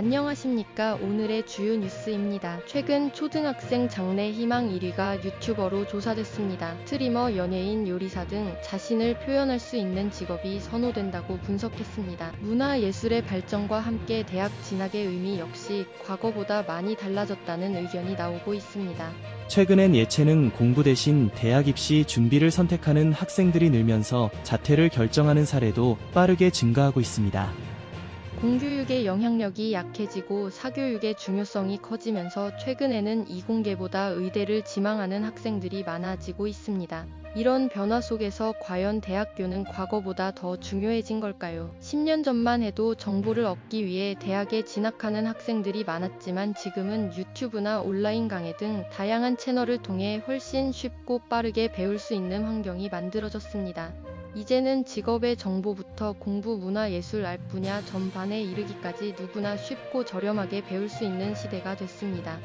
안녕하십니까. 오늘의 주요 뉴스입니다. 최근 초등학생 장래 희망 1위가 유튜버로 조사됐습니다. 스트리머, 연예인, 요리사 등 자신을 표현할 수 있는 직업이 선호된다고 분석했습니다. 문화예술의 발전과 함께 대학 진학의 의미 역시 과거보다 많이 달라졌다는 의견이 나오고 있습니다. 최근엔 예체능 공부 대신 대학 입시 준비를 선택하는 학생들이 늘면서 자퇴를 결정하는 사례도 빠르게 증가하고 있습니다. 공교육의 영향력이 약해지고 사교육의 중요성이 커지면서 최근에는 이공계보다 의대를 지망하는 학생들이 많아지고 있습니다. 이런 변화 속에서 과연 대학교는 과거보다 더 중요해진 걸까요? 10년 전만 해도 정보를 얻기 위해 대학에 진학하는 학생들이 많았지만 지금은 유튜브나 온라인 강의 등 다양한 채널을 통해 훨씬 쉽고 빠르게 배울 수 있는 환경이 만들어졌습니다. 이제는 직업의 정보부터 공부, 문화, 예술, 알 분야 전반에 이르기까지 누구나 쉽고 저렴하게 배울 수 있는 시대가 됐습니다.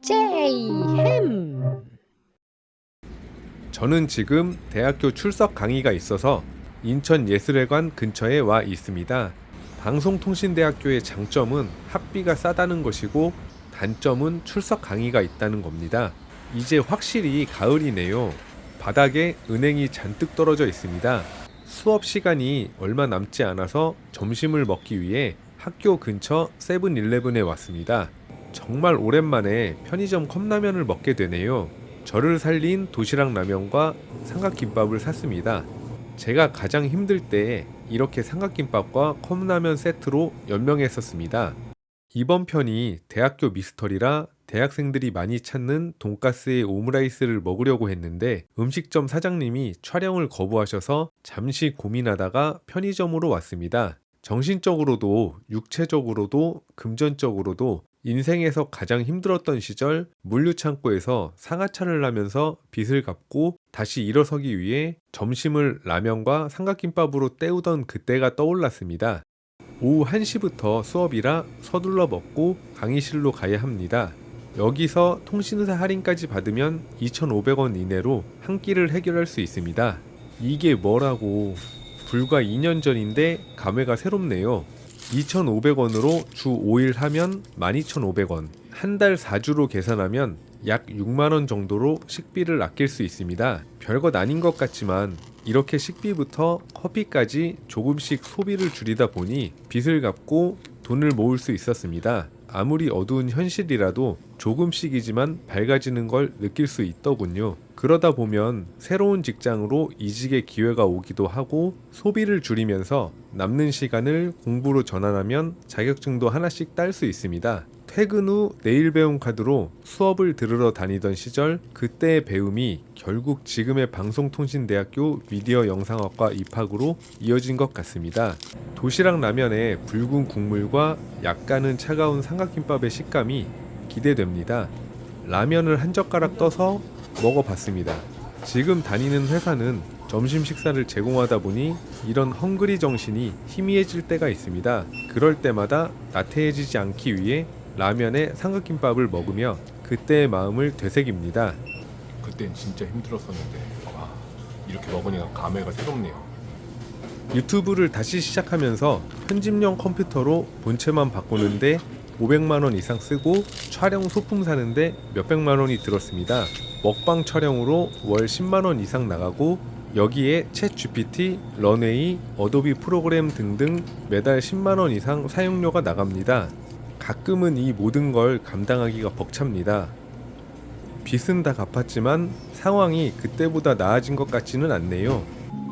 제이햄 저는 지금 대학교 출석 강의가 있어서 인천예술회관 근처에 와 있습니다. 방송통신대학교의 장점은 학비가 싸다는 것이고 단점은 출석 강의가 있다는 겁니다. 이제 확실히 가을이네요. 바닥에 은행이 잔뜩 떨어져 있습니다. 수업 시간이 얼마 남지 않아서 점심을 먹기 위해 학교 근처 세븐일레븐에 왔습니다. 정말 오랜만에 편의점 컵라면을 먹게 되네요. 저를 살린 도시락 라면과 삼각김밥을 샀습니다. 제가 가장 힘들 때 이렇게 삼각김밥과 컵라면 세트로 연명했었습니다. 이번 편이 대학교 미스터리라 대학생들이 많이 찾는 돈가스에 오므라이스를 먹으려고 했는데 음식점 사장님이 촬영을 거부하셔서 잠시 고민하다가 편의점으로 왔습니다. 정신적으로도 육체적으로도 금전적으로도 인생에서 가장 힘들었던 시절 물류창고에서 상하차를 하면서 빚을 갚고 다시 일어서기 위해 점심을 라면과 삼각김밥으로 때우던 그때가 떠올랐습니다. 오후 1시부터 수업이라 서둘러 먹고 강의실로 가야 합니다. 여기서 통신사 할인까지 받으면 2,500원 이내로 한 끼를 해결할 수 있습니다. 이게 뭐라고 불과 2년 전인데 감회가 새롭네요. 2,500원으로 주 5일 하면 12,500원. 한 달 4주로 계산하면 약 6만원 정도로 식비를 아낄 수 있습니다. 별것 아닌 것 같지만 이렇게 식비부터 커피까지 조금씩 소비를 줄이다 보니 빚을 갚고 돈을 모을 수 있었습니다. 아무리 어두운 현실이라도 조금씩이지만 밝아지는 걸 느낄 수 있더군요. 그러다 보면 새로운 직장으로 이직의 기회가 오기도 하고 소비를 줄이면서 남는 시간을 공부로 전환하면 자격증도 하나씩 딸 수 있습니다. 퇴근 후 내일 배움 카드로 수업을 들으러 다니던 시절 그때의 배움이 결국 지금의 방송통신대학교 미디어 영상학과 입학으로 이어진 것 같습니다. 도시락 라면에 붉은 국물과 약간은 차가운 삼각김밥의 식감이 기대됩니다. 라면을 한 젓가락 떠서 먹어봤습니다. 지금 다니는 회사는 점심 식사를 제공하다 보니 이런 헝그리 정신이 희미해질 때가 있습니다. 그럴 때마다 나태해지지 않기 위해 라면에 삼각김밥을 먹으며 그때의 마음을 되새깁니다. 그땐 진짜 힘들었었는데 와 이렇게 먹으니까 감회가 새롭네요. 유튜브를 다시 시작하면서 편집용 컴퓨터로 본체만 바꾸는데 500만 원 이상 쓰고 촬영 소품 사는데 몇백만 원이 들었습니다. 먹방 촬영으로 월 10만 원 이상 나가고 여기에 챗 GPT, 런웨이, 어도비 프로그램 등등 매달 10만 원 이상 사용료가 나갑니다. 가끔은 이 모든 걸 감당하기가 벅찹니다. 빚은 다 갚았지만 상황이 그때보다 나아진 것 같지는 않네요.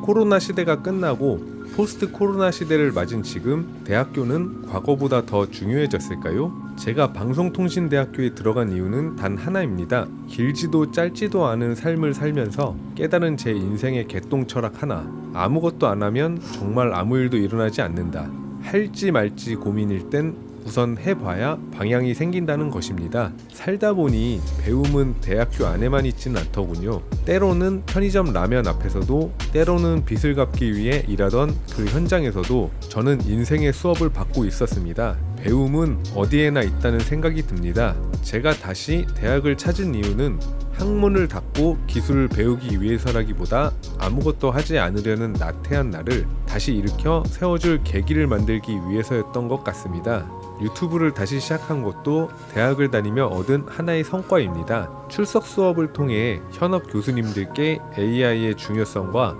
코로나 시대가 끝나고 포스트 코로나 시대를 맞은 지금 대학교는 과거보다 더 중요해졌을까요? 제가 방송통신대학교에 들어간 이유는 단 하나입니다. 길지도 짧지도 않은 삶을 살면서 깨달은 제 인생의 개똥 철학 하나. 아무것도 안 하면 정말 아무 일도 일어나지 않는다. 할지 말지 고민일 땐 우선 해봐야 방향이 생긴다는 것입니다. 살다 보니 배움은 대학교 안에만 있지는 않더군요. 때로는 편의점 라면 앞에서도 때로는 빚을 갚기 위해 일하던 그 현장에서도 저는 인생의 수업을 받고 있었습니다. 배움은 어디에나 있다는 생각이 듭니다. 제가 다시 대학을 찾은 이유는 학문을 닫고 기술을 배우기 위해서라기보다 아무것도 하지 않으려는 나태한 나를 다시 일으켜 세워줄 계기를 만들기 위해서였던 것 같습니다. 유튜브를 다시 시작한 것도 대학을 다니며 얻은 하나의 성과입니다. 출석 수업을 통해 현업 교수님들께 AI의 중요성과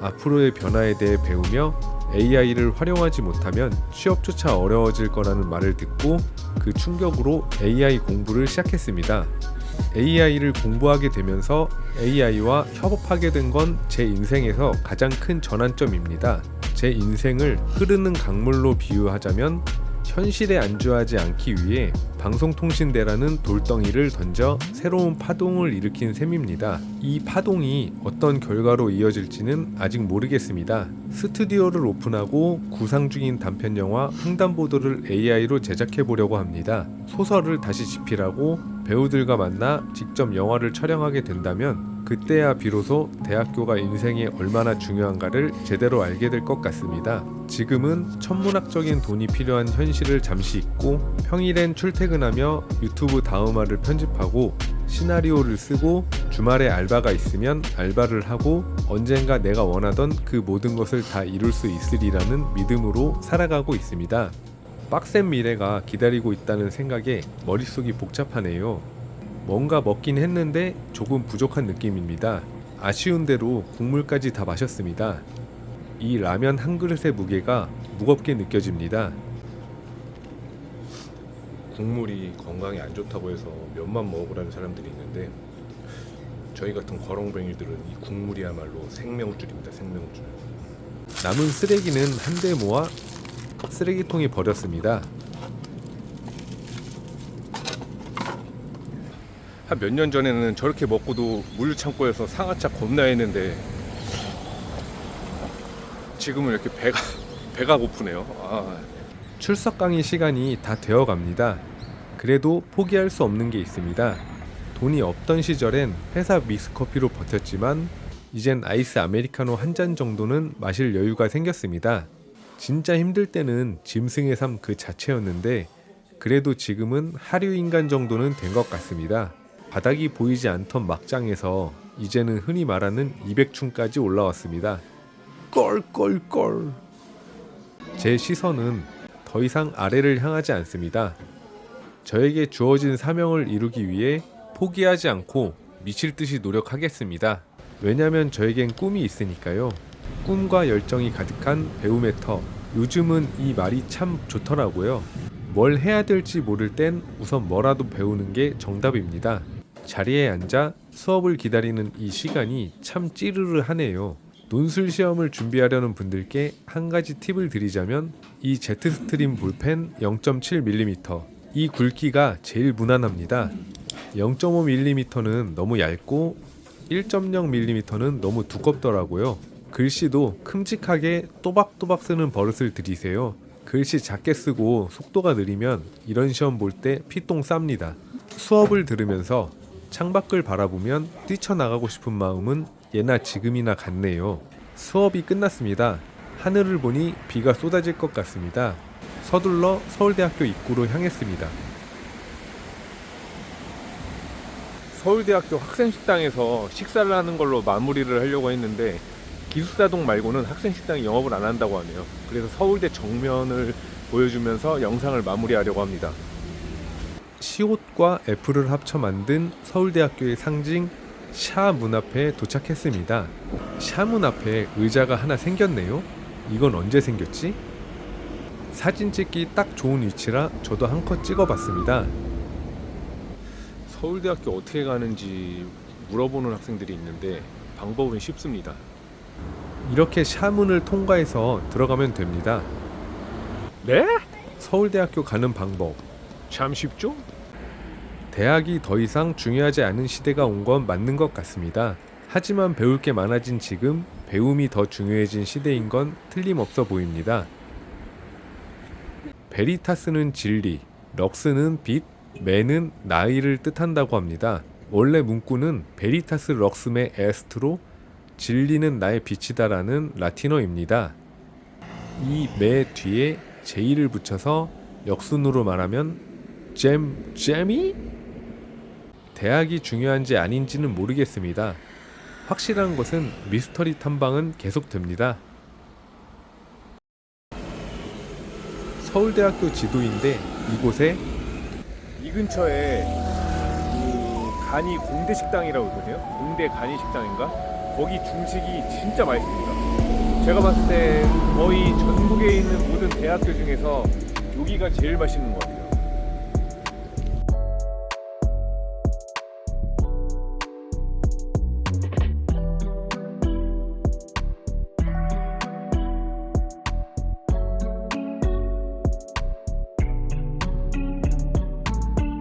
앞으로의 변화에 대해 배우며 AI를 활용하지 못하면 취업조차 어려워질 거라는 말을 듣고 그 충격으로 AI 공부를 시작했습니다. AI를 공부하게 되면서 AI와 협업하게 된 건 제 인생에서 가장 큰 전환점입니다. 제 인생을 흐르는 강물로 비유하자면 현실에 안주하지 않기 위해 방송통신대라는 돌덩이를 던져 새로운 파동을 일으킨 셈입니다. 이 파동이 어떤 결과로 이어질지는 아직 모르겠습니다. 스튜디오를 오픈하고 구상 중인 단편 영화 횡단보도를 AI로 제작해 보려고 합니다. 소설을 다시 집필하고 배우들과 만나 직접 영화를 촬영하게 된다면 그때야 비로소 대학교가 인생에 얼마나 중요한가를 제대로 알게 될 것 같습니다. 지금은 천문학적인 돈이 필요한 현실을 잠시 잊고 평일엔 출퇴근하며 유튜브 다음화를 편집하고 시나리오를 쓰고 주말에 알바가 있으면 알바를 하고 언젠가 내가 원하던 그 모든 것을 다 이룰 수 있으리라는 믿음으로 살아가고 있습니다. 빡센 미래가 기다리고 있다는 생각에 머릿속이 복잡하네요. 뭔가 먹긴 했는데 조금 부족한 느낌입니다. 아쉬운 대로 국물까지 다 마셨습니다. 이 라면 한 그릇의 무게가 무겁게 느껴집니다. 국물이 건강에 안 좋다고 해서 면만 먹으라는 사람들이 있는데 저희 같은 거렁뱅이들은 이 국물이야말로 생명줄입니다. 생명줄. 남은 쓰레기는 한데 모아 쓰레기통에 버렸습니다. 한 몇 년 전에는 저렇게 먹고도 물류창고에서 상하차 겁나 했는데 지금은 이렇게 배가 배가 고프네요. 아, 출석 강의 시간이 다 되어 갑니다. 그래도 포기할 수 없는 게 있습니다. 돈이 없던 시절엔 회사 믹스커피로 버텼지만 이젠 아이스 아메리카노 한 잔 정도는 마실 여유가 생겼습니다. 진짜 힘들 때는 짐승의 삶 그 자체였는데 그래도 지금은 하류 인간 정도는 된 것 같습니다. 바닥이 보이지 않던 막장에서 이제는 흔히 말하는 200층까지 올라왔습니다. 껄껄껄. 제 시선은 더 이상 아래를 향하지 않습니다. 저에게 주어진 사명을 이루기 위해 포기하지 않고 미칠 듯이 노력하겠습니다. 왜냐면 저에겐 꿈이 있으니까요. 꿈과 열정이 가득한 배움의 터. 요즘은 이 말이 참 좋더라고요. 뭘 해야 될지 모를 땐 우선 뭐라도 배우는 게 정답입니다. 자리에 앉아 수업을 기다리는 이 시간이 참 찌르르하네요. 논술 시험을 준비하려는 분들께 한 가지 팁을 드리자면 이 제트 스트림 볼펜 0.7mm 이 굵기가 제일 무난합니다. 0.5mm는 너무 얇고 1.0mm는 너무 두껍더라고요. 글씨도 큼직하게 또박또박 쓰는 버릇을 들이세요. 글씨 작게 쓰고 속도가 느리면 이런 시험 볼 때 피똥 쌉니다. 수업을 들으면서 창밖을 바라보면 뛰쳐나가고 싶은 마음은 예나 지금이나 같네요. 수업이 끝났습니다. 하늘을 보니 비가 쏟아질 것 같습니다. 서둘러 서울대학교 입구로 향했습니다. 서울대학교 학생식당에서 식사를 하는 걸로 마무리를 하려고 했는데 기숙사동 말고는 학생식당이 영업을 안 한다고 하네요. 그래서 서울대 정면을 보여주면서 영상을 마무리하려고 합니다. 시옷과 애플을 합쳐 만든 서울대학교의 상징 샤문 앞에 도착했습니다. 샤문 앞에 의자가 하나 생겼네요. 이건 언제 생겼지? 사진 찍기 딱 좋은 위치라 저도 한컷 찍어봤습니다. 서울대학교 어떻게 가는지 물어보는 학생들이 있는데 방법은 쉽습니다. 이렇게 샤문을 통과해서 들어가면 됩니다. 네? 서울대학교 가는 방법. 참 쉽죠? 대학이 더 이상 중요하지 않은 시대가 온 건 맞는 것 같습니다. 하지만 배울 게 많아진 지금 배움이 더 중요해진 시대인 건 틀림없어 보입니다. 베리타스는 진리, 럭스는 빛, 매는 나이를 뜻한다고 합니다. 원래 문구는 베리타스 럭스메 에스트로 진리는 나의 빛이다라는 라틴어입니다. 이 매 뒤에 제이를 붙여서 역순으로 말하면 잼 잼이 대학이 중요한지 아닌지는 모르겠습니다. 확실한 것은 미스터리 탐방은 계속됩니다. 서울대학교 지도인데 이곳에 이 근처에 그 간이 공대 식당이라고 있거든요. 공대 간이 식당인가? 거기 중식이 진짜 맛있습니다. 제가 봤을 때 거의 전국에 있는 모든 대학교 중에서 여기가 제일 맛있는 것 같아요.